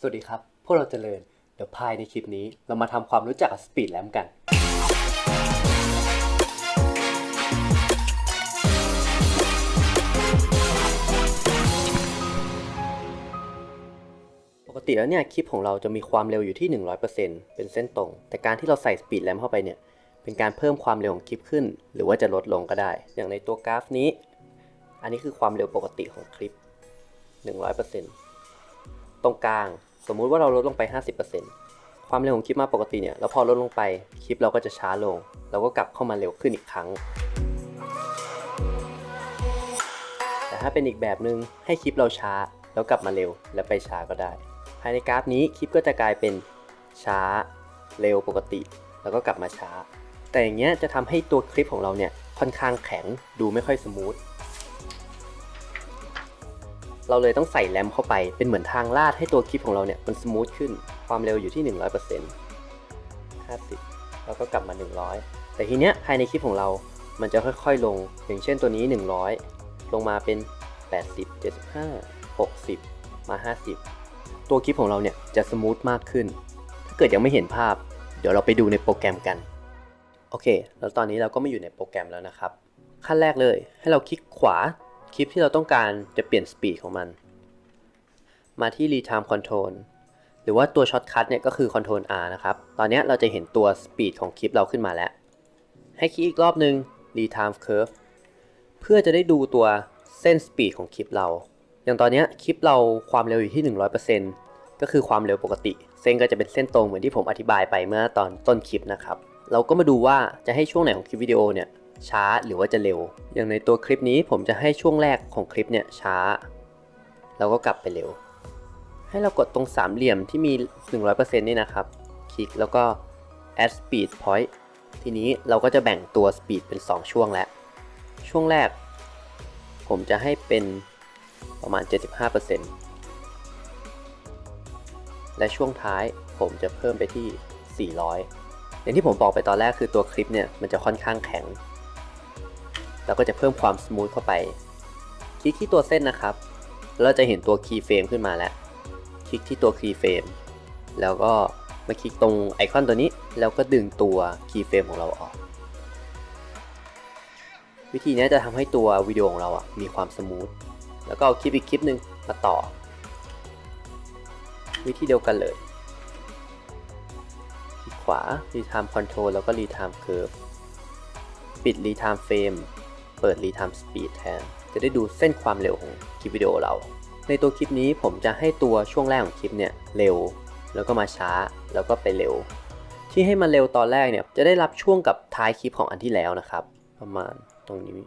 สวัสดีครับ พวกเราเจริญ เดี๋ยวภายในคลิปนี้เรามาทำความรู้จักกับสปีดแลมกัน ปกติแล้วเนี่ยคลิปของเราจะมีความเร็วอยู่ที่ 100%เป็นเส้นตรง แต่การที่เราใส่สปีดแลมเข้าไปเนี่ย เป็นการเพิ่มความเร็วของคลิปขึ้น หรือว่าจะลดลงก็ได้ อย่างในตัวกราฟนี้ อันนี้คือความเร็วปกติของคลิป 100%ตรงกลาง สมมุติว่าเราลดลงไป 50%ความเร็วของคลิปมาปกติเนี่ยแล้วพอลดลงไปคลิปเราก็จะช้าลง เราก็กลับเข้ามาเร็วขึ้นอีกครั้ง แต่ถ้าเป็นอีกแบบหนึง่งให้คลิปเราช้า แล้วกลับมาเร็วและไปช้าก็ได้ ภายในกราฟนี้คลิปก็จะกลายเป็นช้า เร็วปกติ แล้วก็กลับมาช้า แต่อย่างเงี้ยจะทำให้ตัวคลิปของเราเนี่ยค่อนข้างแข็งดูไม่ค่อยสมูท เราเลยต้องใส่แรมเข้าไปเป็นเหมือนทางลาดให้ตัวคลิปของเราเนี่ยมันสมูทขึ้นความเร็วอยู่ที่ 100% 50 แล้วก็กลับมา 100 แต่ทีเนี้ยภายในคลิปของเรา มันจะค่อยๆลง อย่างเช่นตัวนี้ 100 ลงมาเป็น 80 75 60 มา 50 ตัวคลิปของเราเนี่ยจะสมูทมากขึ้น ถ้าเกิดยังไม่เห็นภาพ เดี๋ยวเราไปดูในโปรแกรมกัน โอเค แล้วตอนนี้เราก็มาอยู่ในโปรแกรมแล้วนะครับ ขั้นแรกเลยให้เราคลิกขวา คลิปที่เราต้องการจะเปลี่ยนสปีดของมัน มาที่ Retime Control หรือว่าตัวช็อตคัทเนี่ยก็คือ Ctrl R นะครับ ตอนนี้เราจะเห็นตัวสปีดของคลิปเราขึ้นมาแล้ว ให้คลิกอีกรอบหนึ่ง Retime Curve เพื่อจะได้ดูตัวเส้นสปีดของคลิปเรา อย่างตอนนี้คลิปเราความเร็วอยู่ที่ 100%ก็คือความเร็วปกติ เส้นก็จะเป็นเส้นตรงเหมือนที่ผมอธิบายไปเมื่อตอนต้นคลิปนะครับ เราก็มาดูว่าจะให้ช่วงไหนของคลิปวิดีโอเนี่ย ช้าหรือว่าจะเร็ว อย่างในตัวคลิปนี้ผมจะให้ช่วงแรกของคลิปเนี่ยช้า แล้วก็กลับไปเร็ว ให้เรากดตรงสามเหลี่ยมที่มี 100%นี่นะครับ คลิกแล้วก็ add speed point ทีนี้เราก็จะแบ่งตัว speed เป็น 2 ช่วงแล้ว ช่วงแรก ผมจะให้เป็นประมาณ 75%และช่วงท้ายผมจะเพิ่มไปที่ 400อย่างที่ผมบอกไปตอนแรกคือตัวคลิปเนี่ยมันจะค่อนข้างแข็ง แล้วก็จะเพิ่มความสมูทเข้าไป คลิกที่ตัวเส้นนะครับ เราจะเห็นตัวคีย์เฟรมขึ้นมาแล้ว คลิกที่ตัวคีย์เฟรมแล้วก็มาคลิกตรงไอคอนตัวนี้ แล้วก็ดึงตัวคีย์เฟรมของเราออก วิธีนี้จะทำให้ตัววิดีโอของเราอะมีความสมูท แล้วก็เอาคลิปอีกคลิปหนึ่งมาต่อ วิธีเดียวกันเลยคลิกขวา Retime Control แล้วก็ Retime Curve ปิด Retime Frame เปิด Retime Speed แทน จะได้ดูเส้นความเร็วของคลิปวิดีโอเรา ในตัวคลิปนี้ผมจะให้ตัวช่วงแรกของคลิปเนี่ยเร็ว แล้วก็มาช้าแล้วก็ไปเร็ว ที่ให้มันเร็วตอนแรกเนี่ยจะได้รับช่วงกับท้ายคลิปของอันที่แล้วนะครับ ประมาณตรงนี้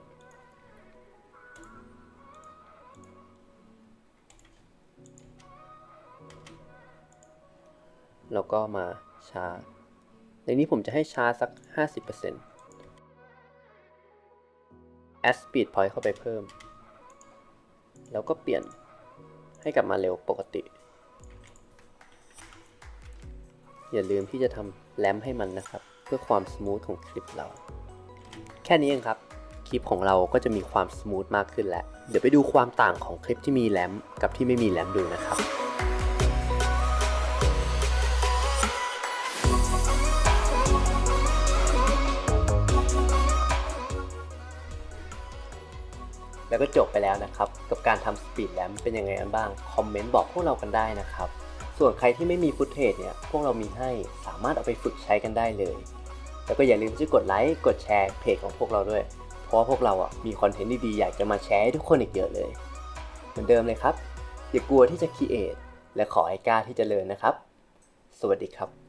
แล้วก็มาช้า ในนี้ผมจะให้ช้าสัก 50% add speed point เข้าไปเพิ่ม แล้วก็เปลี่ยนให้กลับมาเร็วปกติ อย่าลืมที่จะทำแรมให้มันนะครับ เพื่อความสมูทของคลิปเรา แค่นี้เองครับ คลิปของเราก็จะมีความสมูทมากขึ้นแล้ว เดี๋ยวไปดูความต่างของคลิปที่มีแรมกับที่ไม่มีแรมดูนะครับ แล้วก็จบไปแล้วนะครับ กับการทำสปีดแรมเป็นยังไงกันบ้าง คอมเมนต์บอกพวกเรากันได้นะครับ ส่วนใครที่ไม่มีฟุตเทจเนี่ย พวกเรามีให้สามารถเอาไปฝึกใช้กันได้เลย แล้วก็อย่าลืมที่กดไลค์ กดแชร์เพจของพวกเราด้วย เพราะว่าพวกเราอะมีคอนเทนต์ดีๆ อยากจะมาแชร์ให้ทุกคนอีกเยอะเลย เหมือนเดิมเลยครับ อย่ากลัวที่จะคิดเอทและขอให้กล้าที่จะเรียนนะครับ สวัสดีครับ